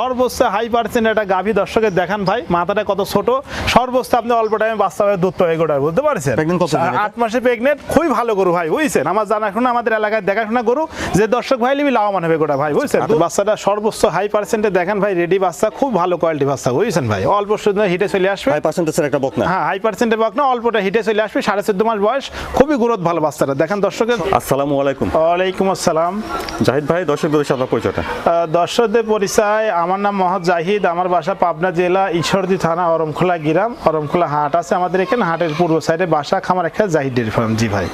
সর্বোচ্চ high percent একটা গাভী দর্শকের দেখান ভাই। মাথাটা কত ছোট? সর্বোচ্চ আপনি অল্প টাইমে বাচ্চা হয়ে দুধ পাবে গোটার বুঝতে পারছেন? আট মাসে প্রেগনেন্ট খুবই ভালো গরু ভাই বুঝছেন? আমার জানাশোনা আমাদের এলাকায় দেখাশোনা গরু যে দর্শক ভাই লিবি লাভবান হবে গোটা ভাই বুঝছেন? আচ্ছা, বাচ্চাটা সর্বোচ্চ হাই পার্সেন্টে দেখেন ভাই রেডি বাচ্চা খুব ভালো কোয়ালিটি বাচ্চা বুঝছেন ভাই? অল্প সময় হিটে চলে আসবে। ফাইভ পার্সেন্টেজের একটা বকনা। হ্যাঁ হাই পার্সেন্টের বক না অল্পটা হিটে চলে আসবে সাড়ে চোদ্দ মাস বয়স খুবই গ্রোথ ভালো বাচ্চাটা। দেখেন দর্শকের। আসসালামু আলাইকুম। ওয়ালাইকুম আসসালাম। জাহিদ ভাই দর্শকদের সাথে পরিচয়টা। দর্শকদের পরিচয় আমার নাম মোহাম্মদ জাহিদ আমার বাসা পাবনা জেলা ঈশ্বরদী থানা অরমখোলা গ্রাম অরমখোলা হাট আছে আমাদের এখানে হাটের পূর্ব সাইডে বাসা খামার একটা জাহিদ ডেয়ারি ফার্ম জি ভাই।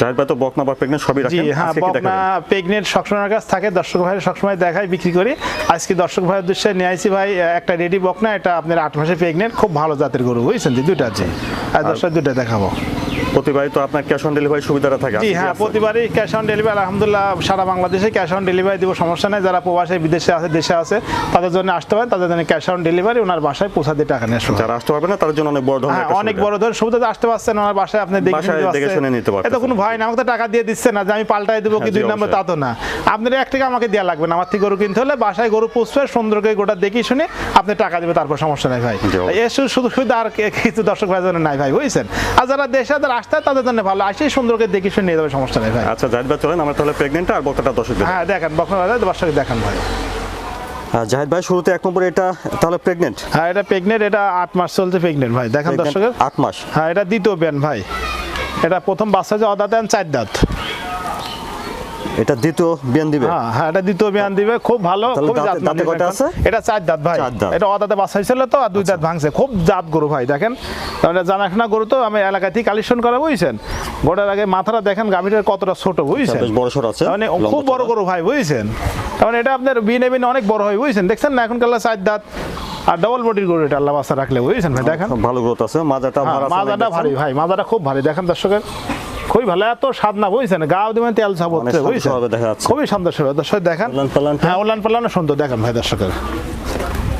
জাহিদ ভাই তো বকনা বা প্রেগনেন্ট সবই জি হ্যাঁ বকনা প্রেগনেন্ট সবসময় কাছে থাকে দর্শক ভাই সবসময় দেখাই বিক্রি করি। আজকে দর্শক ভাইয়ের উদ্দেশ্যে নিয়ে আইছি ভাই একটা রেডি বকনা এটা আপনার আট মাসে প্রেগনেন্ট খুব ভালো জাতের গরু বুঝছেন দুইটা আছে। আর দর্শক দুইটা দেখাবো। প্রতিবারই তো আপনার ক্যাশ অন ডেলিভারি সুবিধাটা থাকে। জি হ্যাঁ প্রতিবারই ক্যাশ অন ডেলিভারি আলহামদুলিল্লাহ সারা বাংলাদেশে ক্যাশ অন ডেলিভারি দিব সমস্যা নেই যারা প্রবাসে বিদেশে আছে দেশে আছে তাদের জন্য আসতে পারে তাদের জন্য ক্যাশ অন ডেলিভারি ওনার বাসায় পৌঁছা দিয়ে টাকা নিয়ে আসবে যারা আসতে পারবে না তার জন্য অনেক বড় ধরনের হ্যাঁ অনেক বড় ধরনের সুবিধা আসতে পারছেন ওনার বাসায় আপনি দেখে নিতে। শুনে পারতেছেন। এটা কোনো ভয় না আমাকে টাকা দিয়ে দিচ্ছে না যে আমি পাল্টাই দেবো কি হ্যাঁ, দুই নম্বর তা তো না। আপনার এক টাকা আমাকে দেওয়া লাগবে না আমার থেকে গরু কিনতে হলে বাসায় গরু পুষবে সুন্দর করে গোটা দেখি শুনে আপনি টাকা দেবে তারপর সমস্যা নাই ভাই। এসে শুধু শুধু আর কিছু দর্শক ভাই জন্য নাই ভাই বুঝছেন? আর যারা দেশে যারা আসতে তাদের জন্য ভালো। আসে সুন্দরকে দেখি শুনে নিয়ে যাবে সমস্যা নেই ভাই। আচ্ছা জাহিদ ভাই চলেন আমরা তাহলে প্রেগনেন্ট আর বক্তাটা দর্শক হ্যাঁ দেখেন বক্তা বাজার দর্শক দেখান ভাই। জাহিদ ভাই শুরুতে এক নম্বর এটা তাহলে প্রেগনেন্ট হ্যাঁ এটা প্রেগনেন্ট এটা আট মাস চলছে প্রেগনেন্ট ভাই। দেখেন দর্শকের। আট মাস। হ্যাঁ এটা দ্বিতীয় ব্যান ভাই। এটা প্রথম বাচ্চা যে অদা দেন চার দাঁত। এটা দ্বিতীয় বিয়ান দিবে? হ্যাঁ হ্যাঁ এটা দ্বিতীয় বিয়ান দিবে। খুব ভালো খুব দাঁতে- জাত দাঁতে মানের কয়টা আছে? এটা চার দাঁত ভাই। এটা অদাতে হয়েছিল তো আর দুই দাঁত ভাঙছে। খুব জাত গরু ভাই দেখেন। তাহলে জানাশোনা গরু তো আমি এলাকা থেকে কালেকশন করা বুঝছেন? গোটার আগে মাথাটা দেখেন গাভীটার কতটা ছোট বুঝছেন? বেশ বড় সড় আছে মানে খুব বড় গরু ভাই বুঝছেন? কারণ এটা আপনার বিনে বিনে অনেক বড় হয় বুঝছেন? দেখছেন না এখন কাল্লা চার দাঁত। আর ডবল বডির গরু এটা আল্লাহ বাচ্চা রাখলে বুঝছেন ভাই? দেখেন। ভালো গ্রোথ আছে মাজাটা হ্যাঁ, মাজাটা ভারী ভাই মাজাটা খুব ভারী। দেখেন দর্শকের। খুবই ভালো এত স্বাদ না বুঝছেন? গাও দিবেন তেল ছাপ হচ্ছে বুঝছেন। খুবই সুন্দর সুন্দর দর্শক দেখেন। হ্যাঁ উলান পালানো সুন্দর দেখেন ভাই দর্শকের।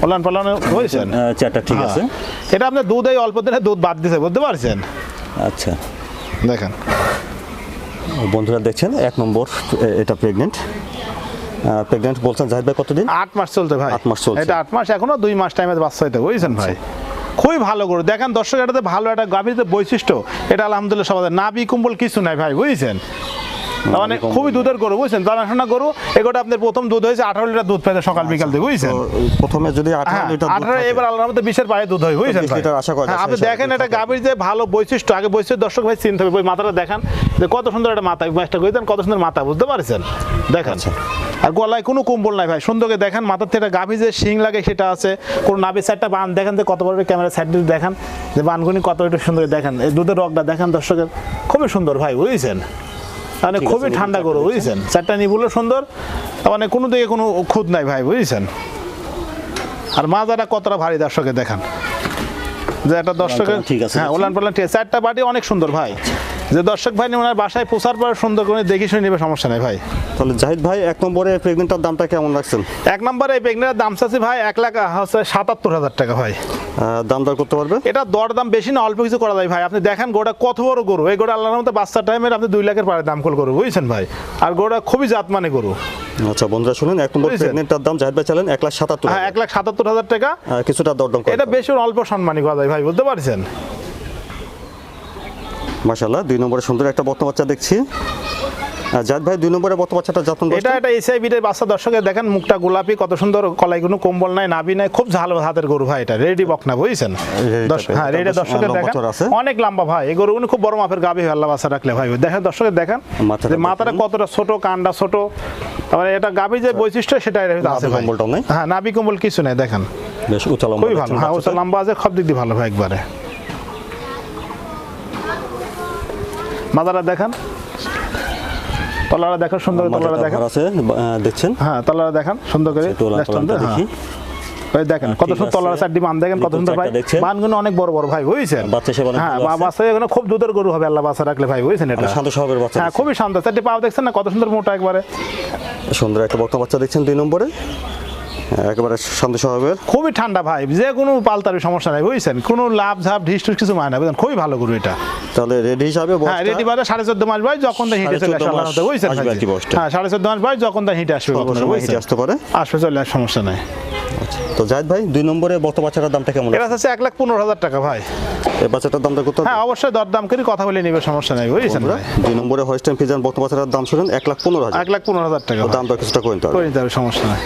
উলান পালানো বুঝছেন? আহ, চারটা ঠিক আছে। হ্যাঁ। এটা আপনার দুধ এই অল্প দিনে দুধ বাদ দিছে বুঝতে পারছেন? আচ্ছা। দেখেন। বন্ধুরা দেখছেন এক নম্বর এটা প্রেগনেন্ট প্রেগনেন্ট বলছেন জাহিদ ভাই কতদিন? আট মাস চলছে ভাই। আট মাস চলছে। এটা আট মাস এখনও দুই মাস টাইমে বাচ্চা হইতে বুঝছেন ভাই? খুবই ভালো গরু। দেখেন দর্শক, এটাতে ভালো একটা গাভীর বৈশিষ্ট্য। এটা আলহামদুলিল্লাহ সবাই নাবি কুম্বল কিছু নাই ভাই, বুঝছেন? মানে খুবই দুধের গরু বুঝছেন? জানাশোনা গরু এগোটা আপনার প্রথম দুধ হয়েছে আঠারো লিটার দুধ পেয়েছে সকাল বিকাল দিয়ে বুঝছেন? প্রথমে যদি আঠারো হ্যাঁ লিটার আঠারো এবার আল্লাহর মধ্যে বিশের পায়ে দুধ হয় বুঝছেন আশা করা হ্যাঁ, আপনি দেখেন এটা গাভীর যে ভালো বৈশিষ্ট্য আগে বৈশিষ্ট্য দর্শক ভাই চিনতে হবে ওই মাথাটা দেখান যে কত সুন্দর একটা মাথা ম্যাচটা করে দেন কত সুন্দর মাথা বুঝতে পারছেন? দেখেন। আচ্ছা। আর গলায় কোনো কুম্বল নাই ভাই সুন্দরকে দেখেন মাথার থেকে গাভী যে শিং লাগে সেটা আছে কোন নাভি সাইডটা বান দেখেন যে কত বড় ক্যামেরা সাইড দিয়ে দেখেন যে বানগুনি কত একটু সুন্দর দেখেন এই দুধের রগটা দেখেন দর্শকের খুবই সুন্দর ভাই বুঝছেন? মানে খুবই ঠান্ডা গরু করো বুঝছেন? চারটা নিবুলো সুন্দর মানে কোনো দিকে কোনো খুদ নাই ভাই বুঝছেন? আর মাজাটা কতটা ভারী দর্শকে দেখান। যে একটা দর্শকের ঠিক আছে, হ্যাঁ? ওলান পালান ঠিক আছে। চারটা বাটি অনেক সুন্দর ভাই। যে দর্শক ভাই ওনার বাসায় পোষার পর সুন্দর করে দেখে শুনে নেবে সমস্যা নেই ভাই। তাহলে জাহিদ ভাই এক নম্বরে প্রেগনেন্টটার দামটা কেমন রাখছেন? এক নম্বরে এই বেগনের দাম চাচ্ছি ভাই এক লাখ হচ্ছে সাতাত্তর হাজার টাকা ভাই। দাম দর করতে পারবে? এটা দর দাম বেশি না অল্প কিছু করা যায় ভাই। আপনি দেখেন গোটা কত বড় গরু। এই গোটা আল্লাহর মতো বাচ্চা টাইমের আপনি দুই লাখের পারে দাম কল গরু বুঝছেন ভাই? আর গোটা খুবই জাত মানে গরু। আচ্ছা বন্ধুরা শুনুন এক নম্বর বুঝেছেন? প্রেগনেন্টটার দাম জাহিদ ভাই চালেন এক লাখ সাতাত্তর হ্যাঁ এক লাখ সাতাত্তর হাজার টাকা। কিছুটা দরদাম এটা বেশি অল্প সম্মানী করা যায় ভাই বুঝতে পারছেন? মাশাল্লাহ দুই নম্বরে সুন্দর একটা বর্তমান বাচ্চা দেখছি জাহিদ ভাই দুই নম্বরে বর্তমান বাচ্চাটা যত্ন এটা একটা এসআই বিটের বাচ্চা দর্শকের দেখেন মুখটা গোলাপি কত সুন্দর কলাই কোনো কম্বল নাই নাবি নাই খুব ঝাল হাতের গরু ভাই এটা রেডি বকনা বুঝছেন। হ্যাঁ রেডি দর্শকের দেখেন আছে। অনেক লম্বা ভাই এই গরুগুলো খুব বড় মাপের গাবি হয় আল্লাহ বাচ্চা রাখলে ভাই দেখেন দর্শকের দেখেন মাথাটা যে মাথাটা কতটা ছোট কানটা ছোট তারপরে এটা গাবি যে বৈশিষ্ট্য সেটা আছে নাই? হ্যাঁ নাবি কম্বল কিছু নেই দেখেন বেশ উঁচা লম্বা খুবই ভালো হ্যাঁ বাচ্চাটা। লম্বা আছে সব দিক দিয়ে ভালো ভাই একবারে মাদারা দেখান তলারা দেখেন সুন্দর করে তলারা দেখেন আছে দেখছেন হ্যাঁ তলারা দেখান সুন্দর করে লেজটা পালানটা হ্যাঁ। দেখি। দেখেন কত সুন্দর আছে। তলারা চারটি মান দেখেন কত সুন্দর ভাই। মানগুলো অনেক বড় বড় ভাই বুঝছেন হ্যাঁ। বাচ্চা এখানে খুব দুধের গরু হবে আল্লাহ বাচ্চা রাখলে ভাই বুঝছেন এটা শান্ত স্বভাবের বাচ্চা হ্যাঁ খুবই শান্ত চারটি পাও দেখছেন না কত সুন্দর মোটা একবারে সুন্দর একটা বাচ্চা দেখছেন দুই নম্বরে একেবারে শান্ত স্বভাবের খুবই ঠান্ডা ভাই যে কোনো পালতারি সমস্যা নাই বুঝছেন? কোনো লাভ ঝাপ ঢিস কিছু মানে না বুঝছেন খুবই ভালো গরু এটা। তাহলে রেডি হিসাবে হ্যাঁ রেডি বারে সাড়ে চোদ্দ মাস বয়স যখন তা হিটে চলে বুঝছেন আসবে ভাই? বয়সটা। হ্যাঁ সাড়ে চোদ্দ মাস বয়স যখন তা হিটে আসবে বুঝছেন? হিটে আসতে পারে? আসবে চলে সমস্যা নাই। তো জাহিদ ভাই দুই নম্বরে বর্তমান বাচ্চাটার দামটা কেমন এটা হচ্ছে এক লাখ পনেরো হাজার টাকা ভাই। এই বাচ্চাটার দামটা কত? হ্যাঁ অবশ্যই দরদাম করে কথা বলে নিবে সমস্যা নেই বুঝছেন ভাই? দুই নম্বরে হোস্টেন ফিজান বর্তমান বাচ্চাটার দাম শুনেন এক লাখ পনেরো হাজার। এক লাখ পনেরো হাজার টাকা ভাই। দামটা কিছুটা করে নিতে করে নিতে হবে সমস্যা নাই।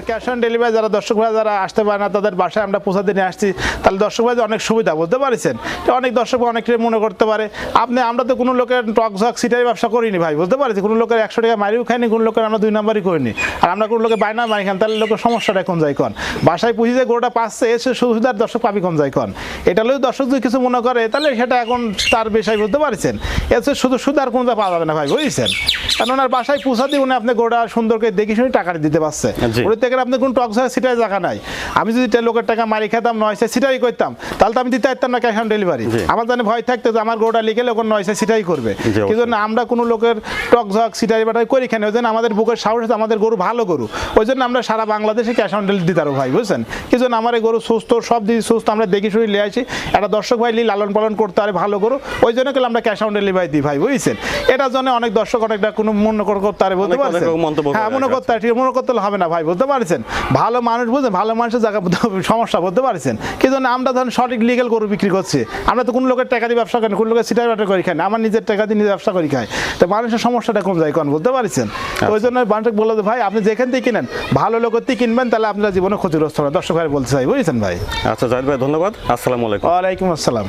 আর ক্যাশ অন ডেলিভারি যারা দর্শক ভাই যারা আসতে পারে না তাদের বাসায় আমরা পৌঁছাতে নিয়ে আসছি। তাহলে দর্শক ভাই অনেক সুবিধা বুঝতে পারছেন? অনেক দর্শক ভাই অনেক মনে করতে পারে। আপনি আমরা তো কোনো লোকের টক ঝক সিটারি ব্যবসা করিনি ভাই বুঝতে পারছি কোনো লোকের একশো টাকা মারিও খাইনি কোনো লোকের আমরা দুই নাম্বারই করিনি। আর আমরা কোনো লোকের বাইনা মারি খান তাহলে লোকের সমস্যাটা কোন যায় কন বাসায় পুঁজি যে গরুটা পাচ্ছে এসে শুধু আর দর্শক পাবি কোন যায় কন এটা হলেও দর্শক যদি কিছু মনে করে তাহলে সেটা এখন তার বিষয় বুঝতে পারছেন? এসে শুধু শুধু আর কোনো পাওয়া যাবে না ভাই বুঝছেন? কারণ ওনার বাসায় পৌঁছা দিয়ে উনি আপনি গোটা সুন্দর করে দেখে শুনে টাকা দিতে পারছে। ওর থেকে আপনি কোন টক ছাড়া সিটাই জায়গা নাই। আমি যদি লোকের টাকা মারি খেতাম নয়সে সিটাই করতাম তাহলে তো আমি দিতে পারতাম না ক্যাশ অন ডেলিভারি আমার জানে ভয় থাকতো যে আমার গোটা লিখে লোক নয়সে সেটাই করবে। জি, জন্য আমরা কোনো লোকের টক ঝক সিটাই বাটাই করি কেন? ওই জন্য আমাদের বুকের সাহস আছে, আমাদের গরু ভালো গরু। ওই জন্য আমরা সারা বাংলাদেশে ক্যাশ অন ডেলিভারি দিতে পারব ভাই বুঝছেন? কি জন্য আমার এই গরু সুস্থ সব দিকে সুস্থ আমরা দেখি শুনে নিয়ে আসি। একটা দর্শক ভাই লি লালন পালন করতে পারে ভালো গরু। ওই জন্য গেলে আমরা ক্যাশ অন ডেলিভারি দিই ভাই বুঝছেন? এটার জন্য অনেক দর্শক অনেকটা কোনো মনে করতে পারে বলতে পারছেন? হ্যাঁ মনে করতে মনে করতে হবে না ভাই বুঝতে পারছেন। ভালো মানুষ বুঝছেন ভালো মানুষের জায়গা সমস্যা বলতে পারছেন। কি জন্য আমরা ধরেন সঠিক লিগেল গরু বিক্রি করছি? আমরা তো কোনো লোকের টাকা দিয়ে ব্যবসা করি কোনো লোকের সিটাই বাটা করি খাই না আমার নিজের টাকা দিয়ে নিজে ব্যবসা করি খাই তো মানুষের সমস্যাটা কম যায় কোন বলতে পারছেন? ওই জন্য মানুষকে বলে ভাই আপনি যেখান থেকে কিনেন ভালো লোকের থেকে কিনবেন তাহলে আপনার জীবনে ক্ষতিগ্রস্ত হবে দর্শক ভাই বলতে চাই বুঝেছেন ভাই? আচ্ছা জাহিদ ভাই ধন্যবাদ। আসসালামু আলাইকুম। ওয়ালাইকুম আসসালাম।